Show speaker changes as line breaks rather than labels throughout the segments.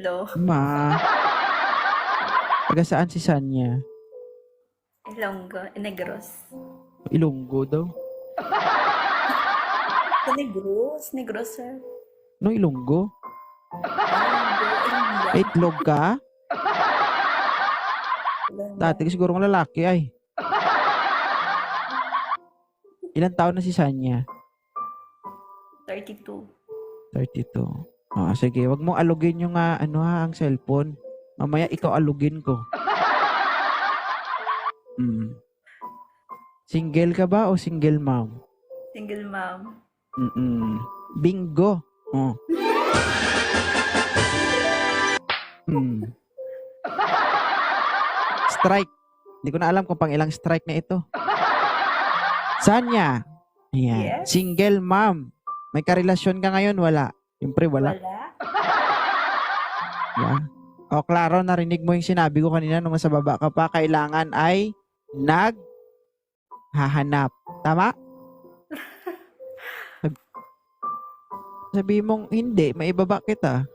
Hello.
Ma. Taga saan si Sanya?
Ilonggo. Negros.
Ilonggo daw.
Sa Negros. Negros, sir.
No, Ilonggo?
Ilonggo.
May itlog ka? Dati ka siguro lalaki ay. Ilan taon na si Sanya?
32.
32. Ah, sige, wag mo alugin yung ah, ano ha, ang cellphone. Mamaya ikaw alugin ko. Mm. Single ka ba o single mom?
Single mom.
Mm-mm. Bingo. Oh. Hmm. Strike. Hindi ko na alam kung pang ilang strike na ito. Sanya? Ayan.
Yes.
Single mom. May karelasyon ka ngayon? Wala. Siyempre, wala.
Wala.
Yeah. O, klaro, narinig mo yung sinabi ko kanina nung nasa baba ka pa, kailangan ay nag hahanap. Tama? Sab- Sabi mong hindi, maibaba kita.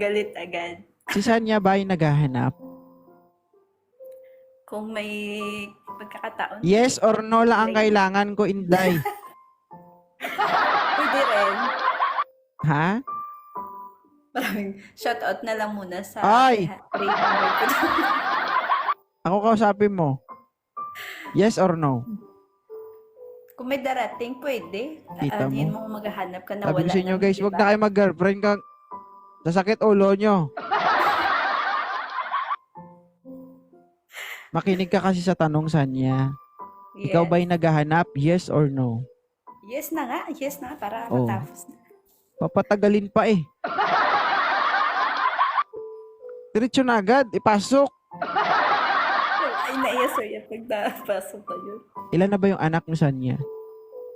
Galit agad.
Si Sanya ba ay naghahanap?
Kung may pagkakataon.
Yes or no lang ang kailangan ko, Inday.
Pwede rin.
Ha?
Maraming shoutout na lang muna sa
Ay!
300 ko.
Ako kausapin mo. Yes or no?
Kung may darating, pwede.
Kita
Aanhin
mo.
mo maghahanap ka na
Sabi
wala
ko sa inyo guys,
iba.
wag na kayo mag-girlfriend kang sasakit ulo nyo. Makinig ka kasi sa tanong Sanya.
Yes.
Ikaw ba'y naghahanap? Yes or no?
Yes na nga. Yes na. Para
Oh.
matapos na.
Papatagalin pa eh. Diretso na agad, ipasok.
Ay, naiya sir yan pag napasok pa yun.
Ilan na ba yung anak mo Sanya?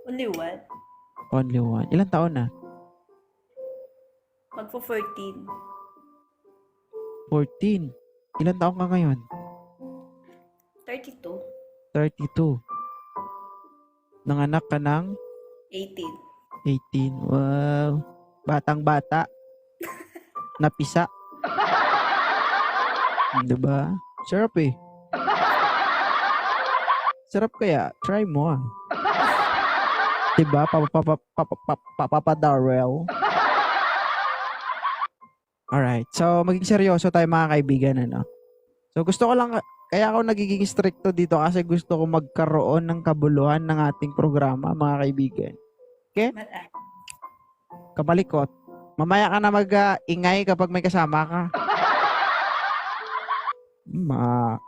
Only one.
Only one. Ilan taon na?
Magpo 14.
14. Ilan taon ka ngayon?
32.
32. Nanganak ka ng
18.
18. Wow. Batang bata. Napisa. Diba? Sarap eh. Sarap kaya. Try mo ah. Diba? Papapapapapapadarel. Alright. So, maging seryoso tayo mga kaibigan, ano? So, gusto ko lang, kaya ako nagiging stricto dito kasi gusto ko magkaroon ng kabuluhan ng ating programa, mga kaibigan.
Mata.
Kapalikot. Mamaya ka na mag-ingay kapag may kasama ka. Ma.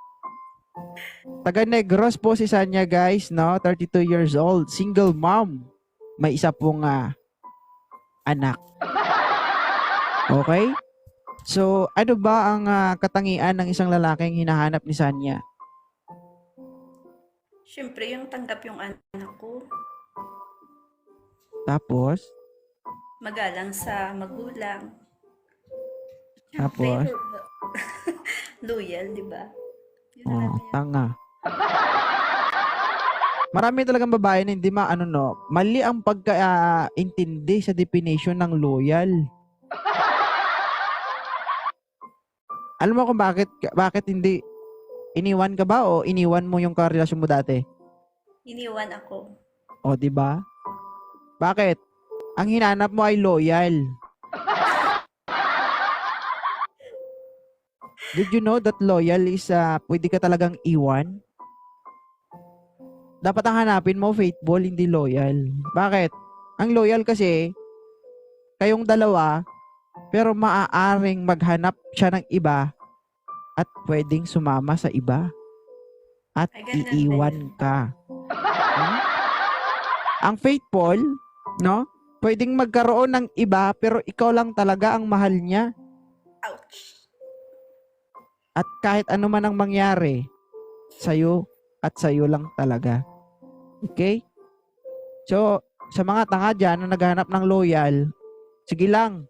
Taga Negros po si Sanya guys, no? 32 years old. Single mom. May isa pong ah, anak. Okay? So, ano ba ang ah, katangian ng isang lalaking hinahanap ni Sanya?
Siyempre, yung tanggap yung anak ko.
Tapos,
Magalang sa magulang.
Tapos?
Loyal, di ba?
Oh, tanga. Marami talagang babae na hindi maano no, mali ang pagkaintindi sa definition ng loyal. Alam mo kung bakit bakit hindi iniwan ka ba o iniwan mo yung karelasyon mo dati?
Iniwan ako.
O, di ba? Bakit? Ang hinanap mo ay loyal. Did you know that loyal is uh, pwede ka talagang iwan? Dapat ang hanapin mo faithful, hindi loyal. Bakit? Ang loyal kasi, kayong dalawa, pero maaaring maghanap siya ng iba at pwedeng sumama sa iba at iiwan ka. Hmm? Ang faithful, no? Pwedeng magkaroon ng iba pero ikaw lang talaga ang mahal niya.
Ouch.
At kahit ano man ang mangyari, sa'yo at sa'yo lang talaga. Okay? So, sa mga tanga dyan na naghahanap ng loyal, sige lang.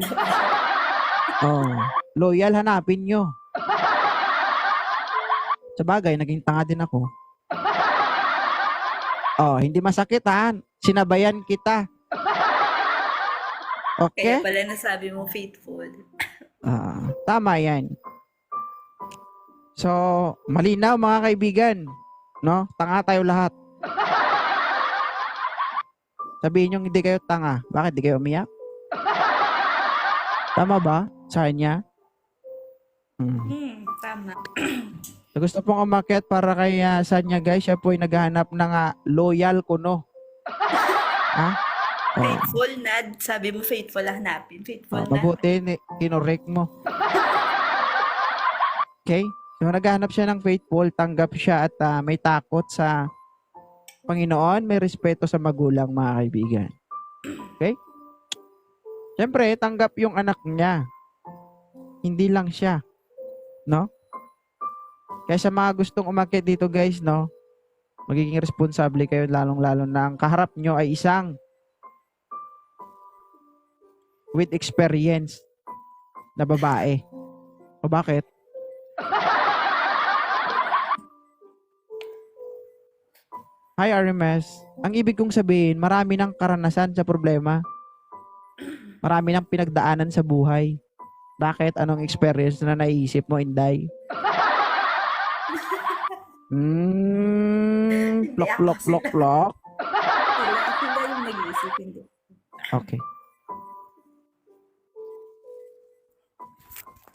Oh, loyal hanapin nyo. Sa bagay, naging tanga din ako. Oh, hindi masakit ha. Sinabayan kita. Okay?
Kaya pala nasabi mo faithful.
Ah, tama yan. So, malinaw mga kaibigan. No? Tanga tayo lahat. Sabihin nyo hindi kayo tanga. Bakit di kayo umiyak? Tama ba? Sa kanya? Hmm.
Hmm, tama.
So, gusto pong umakyat para kay uh, Sanya guys. Siya po ay naghahanap ng ah, loyal kuno. ha? Oh.
Faithful, Nad. Sabi mo faithful ah, hanapin. Faithful
Oh,
na.
mabuti, kinorek mo. Okay? So, naghahanap siya ng faithful, tanggap siya at ah, may takot sa Panginoon, may respeto sa magulang, mga kaibigan. Okay? Siyempre, tanggap yung anak niya. Hindi lang siya. No? Kaya sa mga gustong umakyat dito, guys, no? Magiging responsable kayo lalong-lalo na ang kaharap nyo ay isang with experience na babae. O bakit? Hi, RMS. Ang ibig kong sabihin, marami ng karanasan sa problema. Marami ng pinagdaanan sa buhay. Bakit? Anong experience na naisip mo, Inday? Hmm, plok, plok, plok, plok.
Sila, sila yung nag-iisip, hindi.
Okay.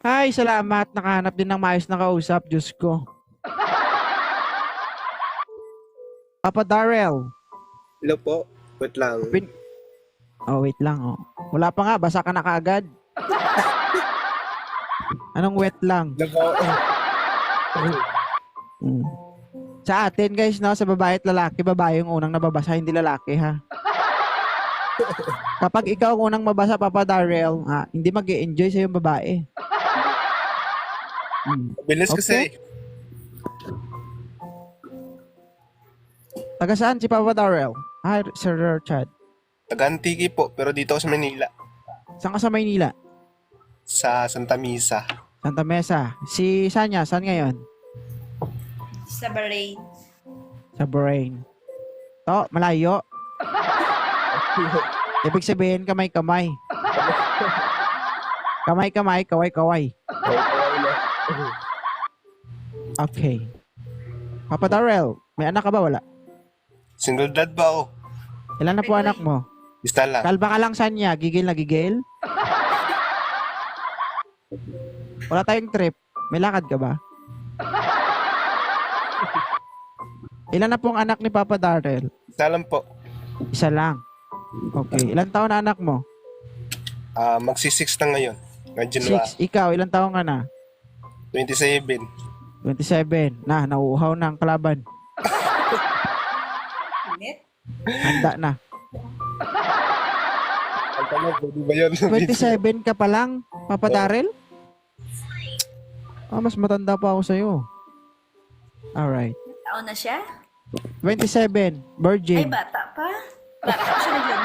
Hi, salamat. Nakahanap din ng maayos na kausap. Diyos ko. Papa Darrell.
Hello po. Wait lang.
Pin- Oh, wait lang. Oh. Wala pa nga. Basa ka na kaagad. Anong wet lang? Mm. Sa atin, guys, no, sa babae at lalaki, babae yung unang nababasa, hindi lalaki, ha? Kapag ikaw ang unang mabasa, Papa Darrell, ha, hindi mag enjoy sa yung babae. Mm.
Bilis
Okay.
kasi.
Taga saan si Papa Darrell? Hi, Sir Chad.
Taga-Antiki po, pero dito ako sa Manila.
Saan ka sa Maynila?
Sa Santa Misa.
Santa Mesa. Si Sanya, saan ngayon?
Sa Bahrain.
Sa Bahrain. To, malayo. Ibig sabihin, kamay-kamay. Kamay-kamay, kaway-kaway. Okay. Papa Darrell, may anak ka ba? Wala.
Single dad ba ako?
Ilan na po anak mo?
Isa lang.
Kalba ka lang Sanya, gigil na gigil? Wala tayong trip. May lakad ka ba? Ilan na pong anak ni Papa Darrell?
Isa lang po.
Isa lang. Okay. Ilan taon na anak mo?
Ah, magsi-six na ngayon. Ngayon January.
Six. Ikaw, ilan taon ka na?
27.
27. Na, nauuhaw na ang kalaban.
Init?
Handa na.
Ang tanong, pwede ba yun?
27 ka pa lang, Papa Darrell? Ah, mas matanda pa ako sa'yo. Alright.
Taon na siya?
27.
Ay,
Virgin.
bata pa. Bata pa siya.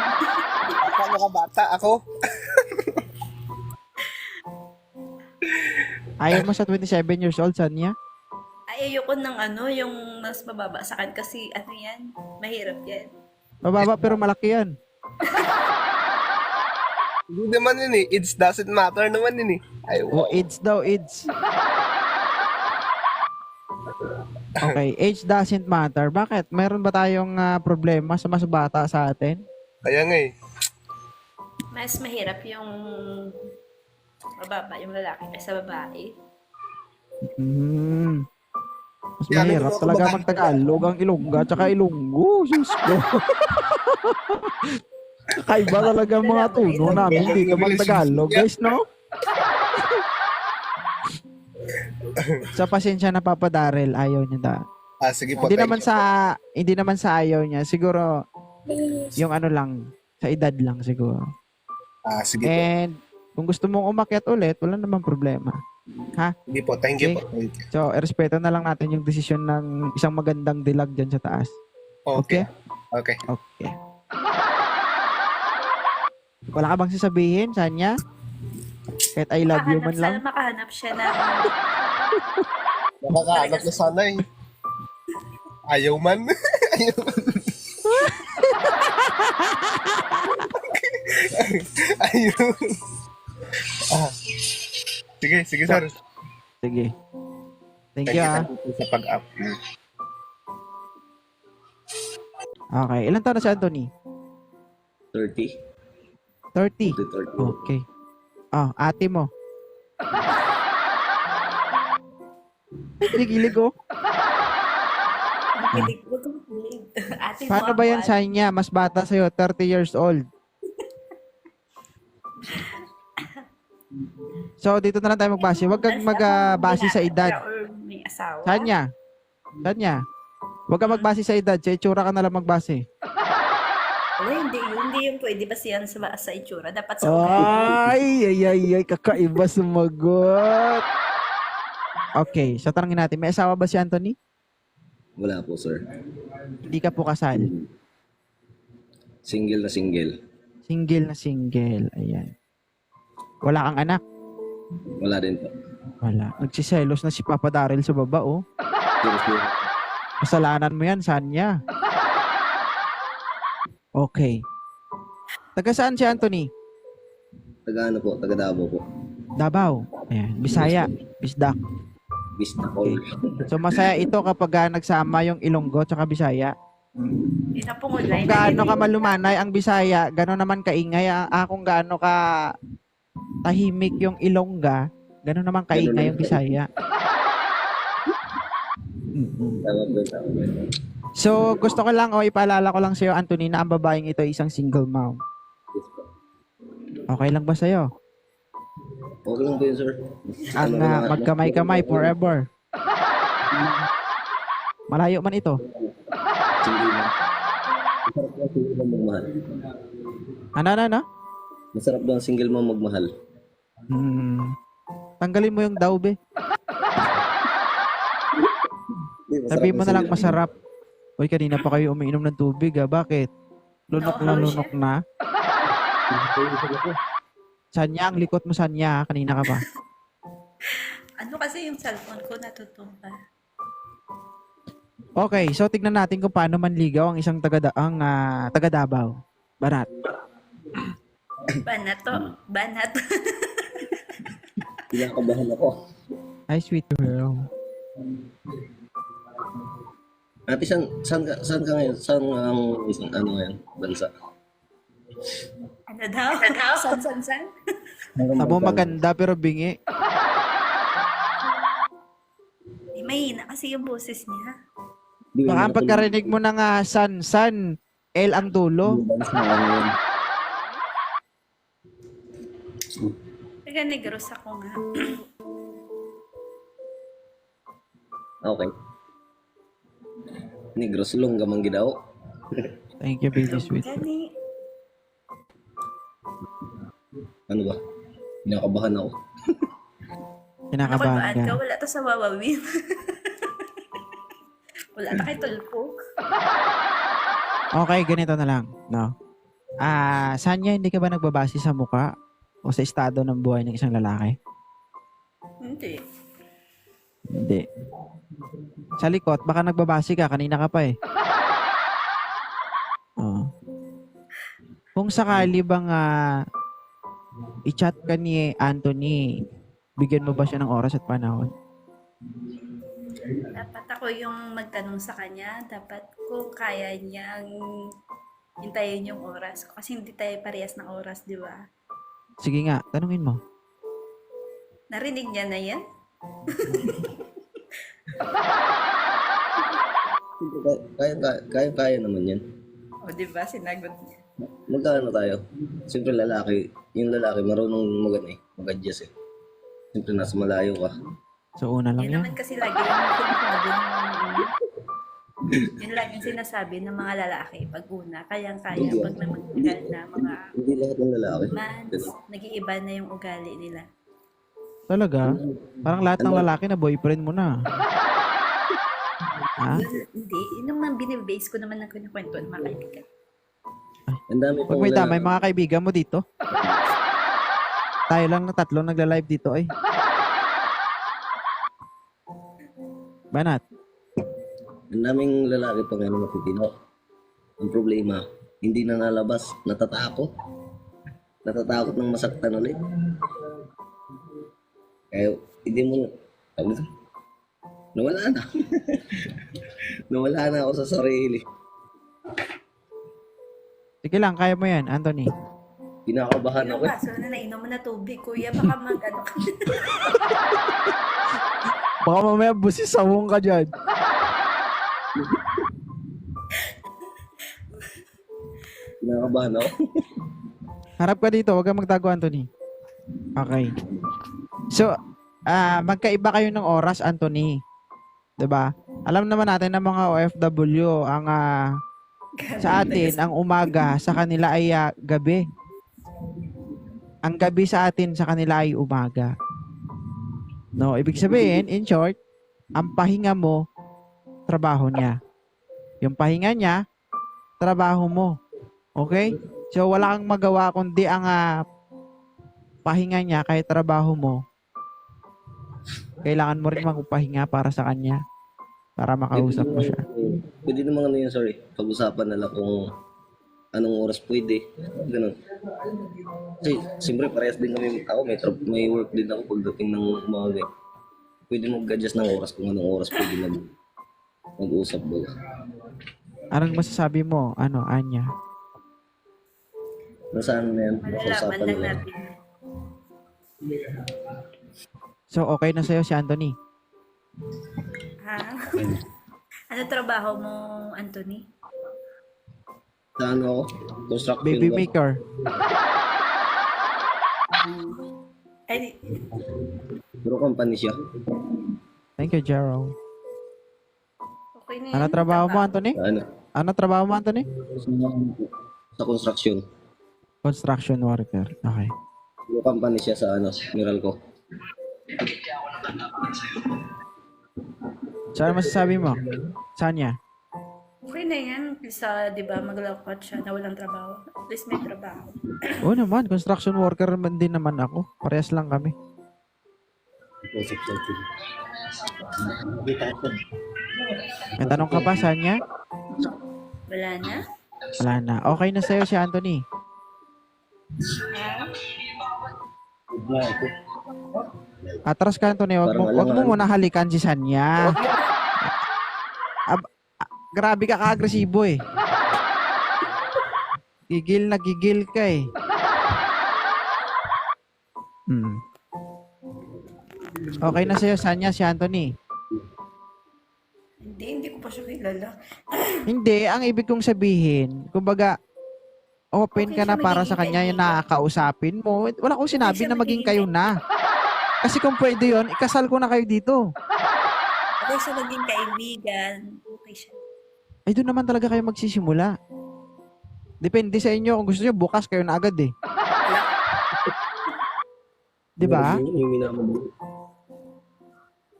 Paano ka bata? Ako?
Ayaw mo sa 27 years old, Sanya?
Ay, ayoko ng ano, yung mas mababa sa akin kasi ano yan, mahirap yan.
Mababa pero malaki yan.
Hindi naman yun eh. It doesn't matter naman yun eh. Ay, wow.
AIDS daw, AIDS. Okay, age doesn't matter. Bakit? Meron ba tayong ah, problema sa mas bata sa atin?
Kaya nga eh.
Mas mahirap yung mababa yung lalaki kaysa babae.
Hmm. Mas
Yan,
mahirap talaga
kumakain
magtagalog ang Ilongga tsaka Ilonggo. Diyos ko. Kakaiba talaga ang mga tuno namin dito magtagalog, guys, no? sa pasensya na Papa Darrell, ayaw niya da.
Ah, sige po.
Hindi
thank
naman
you.
sa hindi naman sa ayaw niya, siguro yung ano lang, sa edad lang siguro.
Ah, sige po.
And kung gusto mong umakyat ulit, wala namang problema.
Sige po. Thank you po. Thank you.
So, respeto na lang natin yung desisyon ng isang magandang dilag dyan sa taas.
Okay. Okay.
Okay. Wala ka bang sasabihin sa kanya? Kahit I love you man lang.
sana, makahanap siya na.
Nakakaanap na sana eh. Ayaw man. Ayaw Ah. Sige, sige sir.
Sige. Thank you ah.
Sa pag-up.
Okay. Ilan taon na si Anthony?
30.
30.
to 30.
Okay. Ah, ate mo. Kinikilig oh.
Kilig ko kung kilig. Ate mo
Paano ba yan sa niya? Mas bata sa'yo, 30 years old. So, dito na lang tayo magbase. Huwag kang magbase
ako
sa edad.
may asawa.
Saan niya? Saan niya? Huwag kang magbase sa edad. Sa itsura ka na lang magbase.
Hindi, hindi yung pwede ba siyan sa, sa itsura. Dapat sa
Oh. Ay, ay, ay, ay. Kakaiba sumagot. Okay, so tanongin natin. May asawa ba si Anthony?
Wala po, sir.
Hindi ka po kasal.
Single na single.
Single na single. Ayan. Wala kang anak?
Wala din po.
Wala. Nagsiselos na si Papa Daryl sa baba, oh. Kasalanan mo yan, saan niya? Okay. Taga saan si Anthony?
Taga ano po? Taga Davao po.
Davao. Ayan. Bisaya. Bisdak.
Vista Call.
So masaya ito kapag ah, nagsama yung Ilonggo tsaka Bisaya.
Na pong online.
Kung gaano ka malumanay ang Bisaya, gano'n naman kaingay. Ah, ah, kung gaano ka tahimik yung Ilongga, gano'n naman kaingay yung Bisaya. Mm-mm.
Tama po, tama po.
So, gusto ko lang o ipaalala ko lang sa'yo, Anthony, na ang babaeng ito ay isang single mom. Okay lang ba sa'yo?
Okay lang po yun, sir.
Ang
Ano,
ah,
ano,
magkamay-kamay forever. Malayo man ito.
Single na. Masarap daw single mom magmahal.
Ano, ano, ano?
Masarap daw ang single mom magmahal.
Hmm. Tanggalin mo yung daw, be.
Hindi, masarap
Sabihin mo
ang
na lang
single
masarap. Uy, kanina pa kayo umiinom ng tubig, ah. Bakit? Lunok na lunok na. Sanya, ang likot mo sanya, kanina ka pa.
Ano kasi yung cellphone ko natutumba.
Okay, so tignan natin kung paano manligaw ang isang taga ang ah, taga Davao. Barat.
Banat to. Banat.
Kinakabahan ako.
Ay, sweet girl.
Ate, saan, saan, ka, saan ka ngayon? Saan ang isang ano ngayon? Bansa?
Ano daw? Ano daw? San, san, san?
Tamo maganda pero bingi.
Di mahina kasi yung boses niya.
Di ba
Baka ang pagkarinig mo ng ah, san san L ang dulo.
yung bansa ngayon?
Taga negros ako nga.
Okay. Negros long gamang gidaw.
Thank you, baby sweet.
Gani.
Ano ba? Kinakabahan ako.
Kinakabahan
ka.
ka.
Wala to sa wawawin. Wala na kay tulpo.
Okay, ganito na lang, no? Ah, Sanya, hindi ka ba nagbabase sa muka o sa estado ng buhay ng isang lalaki?
Hindi.
Hindi. Sa likot, baka nagbabase ka, kanina ka pa eh. Oo. Kung sakali bang ah, i-chat ka ni Anthony, bigyan mo ba siya ng oras at panahon?
Dapat ako yung magtanong sa kanya. Dapat kung kaya niyang hintayin yung oras. Kasi hindi tayo parehas ng oras, di ba?
Sige nga, tanungin mo.
Narinig niya na yan?
Kaya, kaya, kaya, kaya naman yan.
O, di ba? Sinagot niya.
Magkano tayo? Siyempre lalaki, yung lalaki marunong mag ano eh, mag-adjust eh. Siyempre nasa malayo ka.
So, una lang
Yun
yan.
naman kasi lagi yung sinasabi ng yun lagi yung sinasabi ng mga lalaki pag una, kayang-kaya pag namagtagal na mga
Hindi lahat ng lalaki.
months, nag-iiba na yung ugali nila.
Talaga? Parang lahat ng lalaki na boyfriend mo na. ha?
Hindi, yun naman binibase ko naman ng kinukwento ng mga kaibigan.
Ang dami
may
lalaki.
tama, may mga kaibigan mo dito. Tayo lang na tatlo nagla-live dito ay. Banat.
Ang daming lalaki pang ano matitino. Ang problema, hindi na nalabas, natatako. natatakot ng masaktan ulit. Kaya, hindi mo, sabi ko, nawala na. nawala na ako sa sarili.
Sige lang, kaya mo yan, Anthony.
Kinakabahan
Yung
ako
kaso na nainom mo na tubig, kuya, baka mag ano ka.
Baka mamaya busis sawong ka dyan.
Kinakabahan ako.
Harap ka dito, huwag kang magtago, Anthony. Okay. So, ah magkaiba kayo ng oras, Anthony. 'Di ba? Alam naman natin na mga OFW ang ah, sa atin ang umaga, sa kanila ay ah, gabi. Ang gabi sa atin sa kanila ay umaga. No, ibig sabihin, in short, ang pahinga mo trabaho niya. Yung pahinga niya trabaho mo. Okay? So wala kang magawa kundi ang ah, pahinga niya kahit trabaho mo. Kailangan mo rin magpahinga para sa kanya. Para makausap mo siya.
Pwede naman ano yun, sorry. Pag-usapan na lang kung anong oras pwede. Ganun. Kasi, siyempre, parehas din kami. Ako, may, tra- may work din ako pagdating ng umaga. Pwede mag-adjust ng oras kung anong oras pwede mag mag-usap ba.
Anong masasabi mo? Ano, Anya?
Nasa ano na yan? Pag-usapan na
lang.
So, okay na sa'yo si Anthony?
Ha? Ano trabaho mo, Anthony?
Sa ano ako? Construction
Baby
ba?
maker.
Ay,
Pero company siya.
Thank you, Jero.
okay na
Ano trabaho mo. Anthony?
Sa ano?
Ano trabaho mo, Anthony?
Sa construction.
Construction worker. Okay.
Pero company siya sa ano, mural ko.
So, ano masasabi mo? Sanya?
Okay na yan. Sa, di ba, maglakot siya na walang trabaho. At least may trabaho.
Oo naman, construction worker man din naman ako. Parehas lang kami. May tanong ka pa, Sanya?
Wala na?
Wala na. Okay na sa'yo si Anthony.
Ha?
Atras ka, Anthony. Wag mo, wag mo
alangan.
muna halikan si Sanya. Ab, grabe ka ka-agresibo eh. Gigil na gigil ka eh. Hmm. Okay na sa'yo, Sanya, si Anthony.
Hindi, hindi ko pa siya kilala.
Hindi, ang ibig kong sabihin, kumbaga, open
Okay
ka na para sa kanya yung nakakausapin mo. Wala akong sinabi na maging kayo na. Kasi kung pwede yon ikasal ko na kayo dito.
Okay siya maging kaibigan. Okay siya.
Ay, doon naman talaga kayo magsisimula. Depende sa inyo. Kung gusto nyo, bukas kayo na agad eh. Di ba?
Yung, yung minamahal.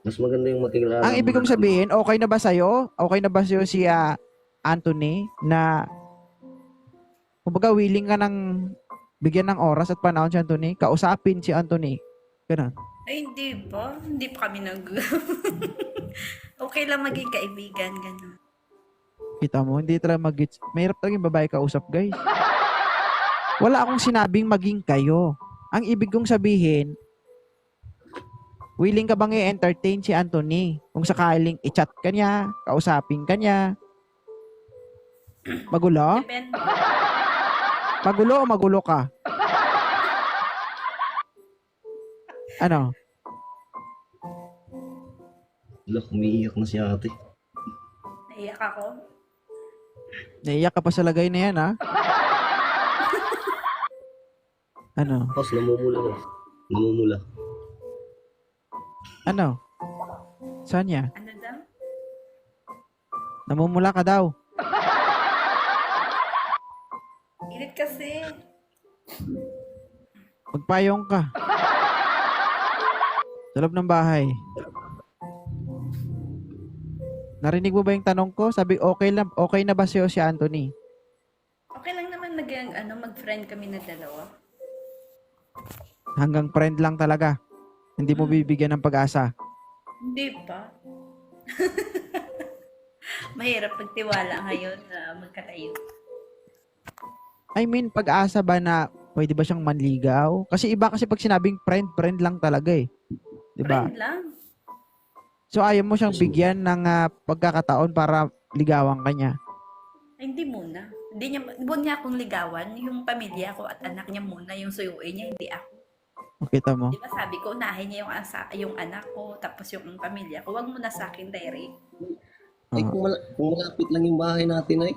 Mas maganda yung makilala.
Ang ibig kong sabihin, okay na ba sa'yo? Okay na ba sa'yo si ah, Anthony na kumbaga willing ka ng bigyan ng oras at panahon si Anthony? Kausapin si Anthony. Ganun.
Ay, hindi pa. Hindi pa kami nag... okay lang maging kaibigan, gano'n.
Kita mo, hindi talaga mag Mahirap talaga yung babae kausap, guys. Wala akong sinabing maging kayo. Ang ibig kong sabihin, willing ka bang i-entertain si Anthony? Kung sakaling i-chat ka niya, kausapin ka niya. Magulo?
Depende.
Magulo o magulo ka? Ano?
Wala, umiiyak na si ate.
Naiyak ako.
Naiyak ka pa sa lagay na yan, ha? Ano?
Tapos namumula na. Namumula.
Ano? Sanya?
Ano daw?
Namumula ka daw.
Init kasi.
Magpayong ka. Sa loob ng bahay. Narinig mo ba yung tanong ko? Sabi, okay, lang, okay na ba sa'yo si Anthony?
Okay lang naman mag, ano, mag-friend kami na dalawa.
Hanggang friend lang talaga. Hindi mo bibigyan ng pag-asa.
Hindi pa. Mahirap pagtiwala ngayon na magkatayo.
I mean, pag-asa ba na Pwede ba siyang manligaw? Kasi iba kasi pag sinabing friend, friend lang talaga eh. 'Di ba?
Friend lang.
So ayaw mo siyang bigyan ng ah, pagkakataon para ligawan ka niya.
Ay, hindi muna. Hindi niya, huwag niya akong ligawan. Yung pamilya ko at anak niya muna, yung suyuin niya, hindi ako.
Makita mo?
Di ba sabi ko, unahin niya yung, asa, yung anak ko, tapos yung pamilya ko. Huwag mo na sa akin direct.
Ay,
Ah.
kung, mala- kung malapit lang yung bahay natin ay.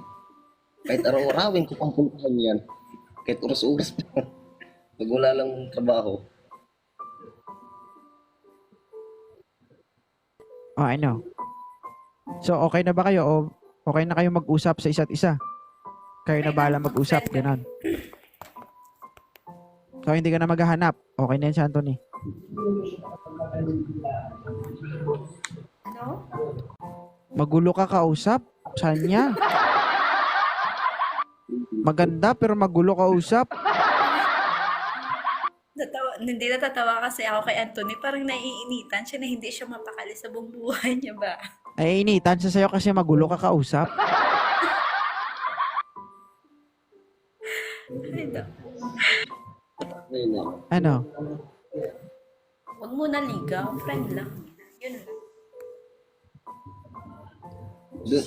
Kahit araw-arawin ko pang puntahan yan. Kahit oras-oras pa. Pag wala lang trabaho.
Oh, I know. So, okay na ba kayo? O okay na kayo mag-usap sa isa't isa? Kayo na bahala mag-usap, ganon. So, hindi ka na maghahanap. Okay na yan si Anthony.
Ano?
Magulo ka kausap? Saan niya? Maganda pero magulo kausap?
Hindi natatawa kasi ako kay Anthony. Parang naiinitan siya na hindi siya mapakali sa buong buhay niya ba?
Ay, initan siya sa'yo kasi magulo ka kausap.
Ay.
Ano?
Huwag mo na ligaw. Friend lang. Yun lang.
Doon,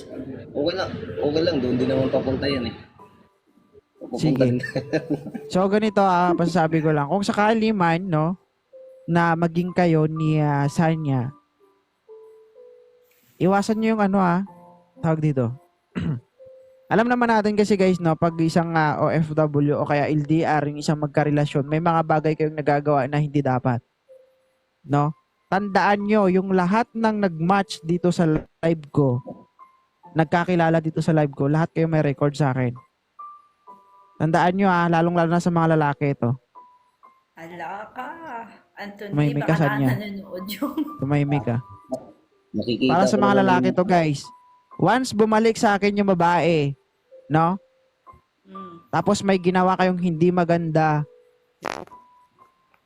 okay lang. Okay lang. Doon din naman papunta yan eh.
Sige. So, ganito ah, pasasabi ko lang. Kung sakali man, no, na maging kayo ni ah, Sanya, iwasan nyo yung ano ah, tawag dito. Alam naman natin kasi guys, no, pag isang ah, OFW o kaya LDR, yung isang magkarelasyon, may mga bagay kayong nagagawa na hindi dapat. No? Tandaan nyo, yung lahat ng nag-match dito sa live ko, nagkakilala dito sa live ko, lahat kayo may record sa akin. Tandaan nyo ah, lalong-lalo na sa mga lalaki ito.
Hala ka. Anthony,
May-
baka
niya.
na nanonood yung...
Tumahimik ka.
Nakikita
Para sa mga lalaki to guys, once bumalik sa akin yung babae, no?
Mm.
Tapos may ginawa kayong hindi maganda,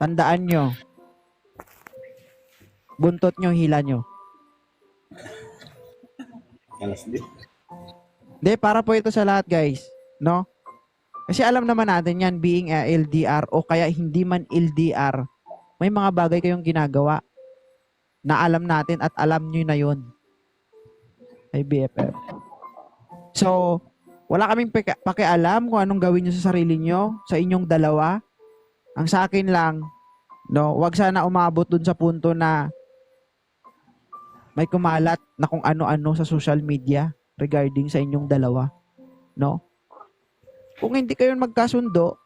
tandaan nyo, buntot nyo, hila nyo.
Alas din.
Hindi, para po ito sa lahat guys, no? Kasi alam naman natin yan, being a LDR o kaya hindi man LDR, may mga bagay kayong ginagawa na alam natin at alam nyo na yun. Ay BFF. So, wala kaming paki- pakialam kung anong gawin nyo sa sarili nyo, sa inyong dalawa. Ang sa akin lang, no, wag sana umabot dun sa punto na may kumalat na kung ano-ano sa social media regarding sa inyong dalawa. No? Kung hindi kayo magkasundo,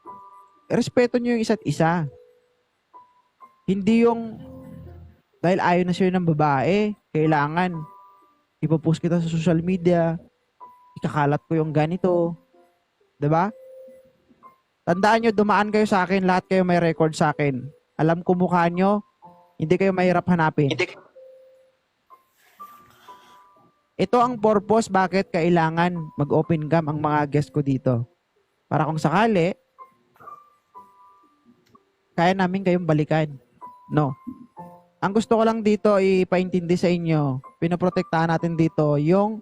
respeto nyo yung isa't isa. Hindi yung dahil ayaw na sa'yo ng babae, kailangan ipopost kita sa social media, ikakalat ko yung ganito. ba? Tandaan nyo, dumaan kayo sa akin, lahat kayo may record sa akin. Alam ko mukha nyo, hindi kayo mahirap hanapin. Ito ang purpose bakit kailangan mag-open cam ang mga guest ko dito. Para kung sakali, kaya namin kayong balikan. No. Ang gusto ko lang dito ipaintindi sa inyo, pinoprotektahan natin dito yung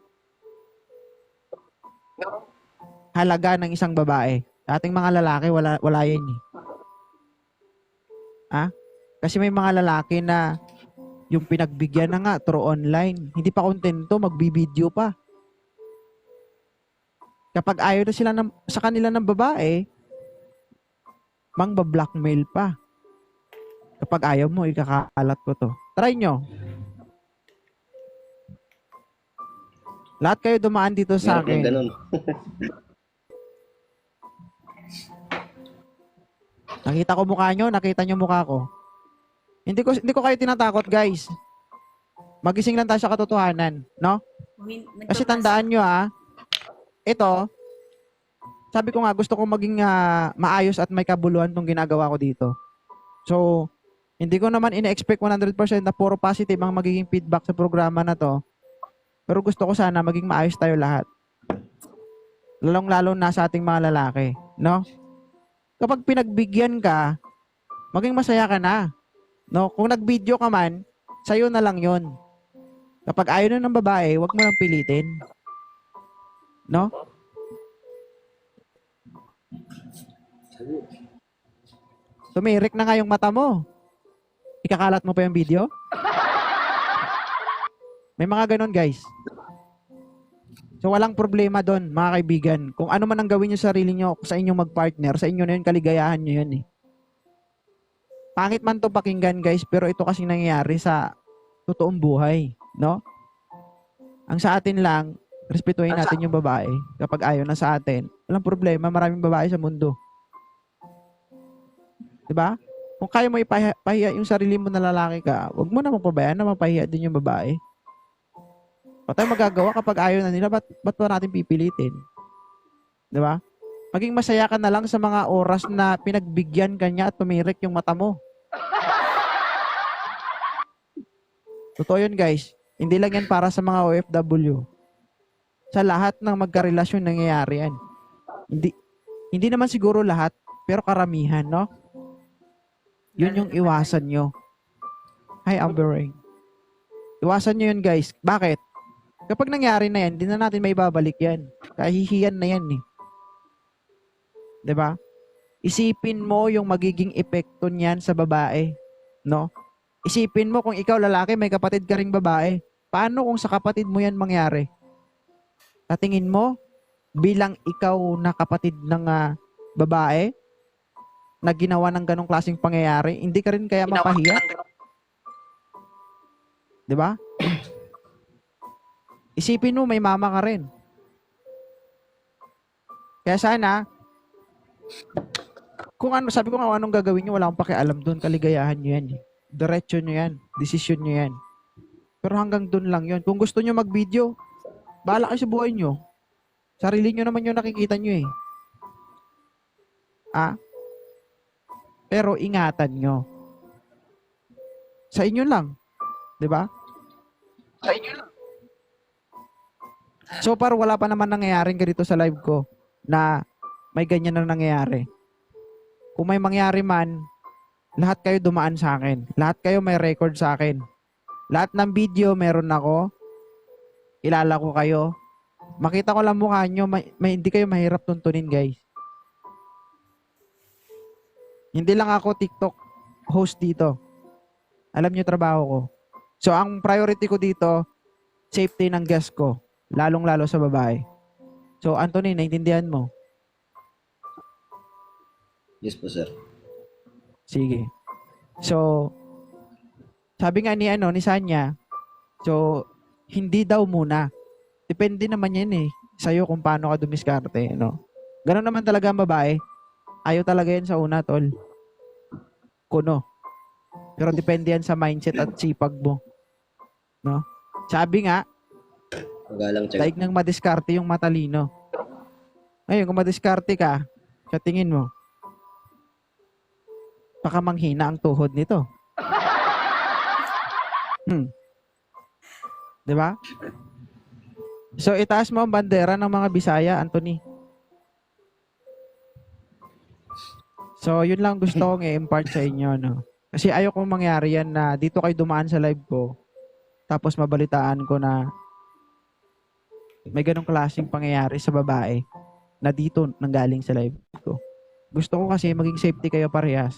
halaga ng isang babae. Ating mga lalaki, wala, wala yan eh. Ha? Kasi may mga lalaki na yung pinagbigyan na nga through online. Hindi pa kontento, magbibideo pa. Kapag ayaw na sila ng, sa kanila ng babae, mang blackmail pa. Kapag ayaw mo, ikakalat ko to. Try nyo. Lahat kayo dumaan dito sa
Meron
akin.
ganun.
Nakita ko mukha nyo, nakita nyo mukha ko. Hindi ko hindi ko kayo tinatakot, guys. Magising lang tayo sa katotohanan, no? Kasi tandaan nyo ah, ito, sabi ko nga gusto ko maging ah, maayos at may kabuluhan tong ginagawa ko dito. So, hindi ko naman ina-expect 100% na puro positive ang magiging feedback sa programa na to. Pero gusto ko sana maging maayos tayo lahat. Lalong-lalo na sa ating mga lalaki, no? Kapag pinagbigyan ka, maging masaya ka na. No? Kung nag-video ka man, sa'yo na lang yon. Kapag ayaw na ng babae, wag mo nang pilitin. No? Tumirik na nga yung mata mo. Ikakalat mo pa yung video? May mga ganon, guys. So, walang problema doon, mga kaibigan. Kung ano man ang gawin nyo sa sarili nyo, sa inyong magpartner, sa inyo na yun, kaligayahan nyo yun eh. Pangit man to pakinggan, guys, pero ito kasing nangyayari sa totoong buhay, no? Ang sa atin lang, respetuhin natin yung babae. Kapag ayaw na sa atin, walang problema, maraming babae sa mundo. 'Di ba? Kung kaya mo ipahiya pahiya yung sarili mo na lalaki ka, wag mo na mapabayaan na mapahiya din yung babae. What tayo magagawa kapag ayaw na nila, ba't, ba't pa natin pipilitin? 'Di ba? Maging masaya ka na lang sa mga oras na pinagbigyan ka niya at tumirik yung mata mo. Totoo yun guys. Hindi lang yan para sa mga OFW. Sa lahat ng magkarelasyon nangyayari yan. Hindi, hindi naman siguro lahat, pero karamihan, no? Yun yung iwasan nyo. Hi, Amber. Iwasan nyo yun, guys. Bakit? Kapag nangyari na yan, hindi na natin may babalik yan. Kahihiyan na yan, eh. ba? Isipin mo yung magiging epekto niyan sa babae, no? Isipin mo kung ikaw lalaki, may kapatid ka ring babae. Paano kung sa kapatid mo yan mangyari? Tatingin mo, bilang ikaw na kapatid ng ah, babae, na ginawa ng ganong klaseng pangyayari, hindi ka rin kaya mapahiya? 'Di ba? Isipin mo, may mama ka rin. Kaya sana, kung ano, sabi ko nga anong gagawin nyo, wala akong pakialam doon. Kaligayahan nyo yan. eh. Diretso nyo yan. Desisyon nyo yan. Pero hanggang doon lang yon. Kung gusto nyo mag-video, bahala kayo sa buhay nyo. Sarili nyo naman yung nakikita nyo eh. Ah? Pero ingatan nyo. Sa inyo lang. ba?
Sa inyo lang.
So far, wala pa naman nangyayaring ganito sa live ko na may ganyan na nangyayari. Kung may mangyari man, lahat kayo dumaan sa akin. Lahat kayo may record sa akin. Lahat ng video meron ako. Ilala ko kayo. Makita ko lang mukha nyo, may, may- hindi kayo mahirap tuntunin, guys. Hindi lang ako TikTok host dito. Alam nyo trabaho ko. So, ang priority ko dito, safety ng guest ko. Lalong-lalo sa babae. So, Anthony, naintindihan mo?
Yes po, sir.
Sige. So, sabi nga ni ano, ni Sanya, so, hindi daw muna. Depende naman yan eh. Sa'yo kung paano ka dumiskarte, no? Ganon naman talaga ang babae. Ayaw talaga yan sa una, tol. Kuno. Pero depende yan sa mindset at sipag mo. No? Sabi nga,
Magalang check.
daig nang madiskarte yung matalino. Ngayon, kung madiskarte ka, sa tingin mo, baka manghina ang tuhod nito. Hmm. 'Di ba? So, itaas mo ang bandera ng mga Bisaya, Anthony. So, yun lang gusto kong i-impart sa inyo, no? Kasi ayoko mangyari yan na dito kayo dumaan sa live ko, tapos mabalitaan ko na may ganong klaseng pangyayari sa babae na dito nanggaling sa live ko. Gusto ko kasi maging safety kayo parehas.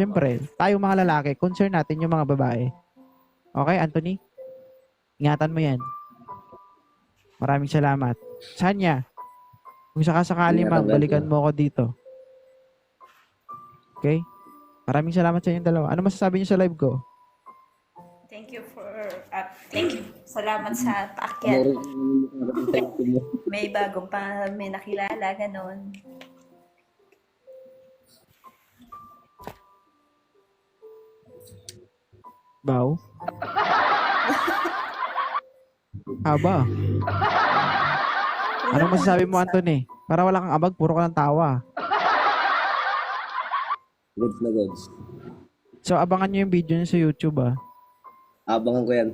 Siyempre, tayong mga lalaki, concern natin yung mga babae. Okay, Anthony? Ingatan mo yan. Maraming salamat. Sanya, kung sakasakali
natin.
balikan mo ako dito. Okay? Maraming salamat sa inyong dalawa. Ano masasabi niyo sa live ko?
Thank you for, uh, thank you. Salamat sa paakyat. May bagong pa, may nakilala, ganon.
Bow? Haba. Anong masasabi mo, Anthony? Para wala kang abag, puro ka ng tawa.
Goods na goods.
So, abangan nyo yung video niya sa YouTube, ah.
Abangan ko yan.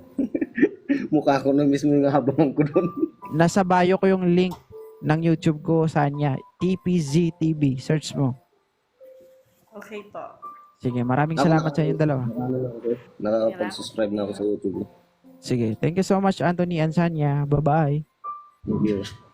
Mukha ko na mismo yung abangan ko doon.
Nasa bio ko yung link ng YouTube ko, Sanya. TPZ TV. Search mo.
Okay po.
Sige, maraming salamat sa inyong dalawa.
Nakakapag-subscribe na ako sa YouTube.
Sige, thank you so much, Anthony and Sanya. Bye-bye.
Thank you.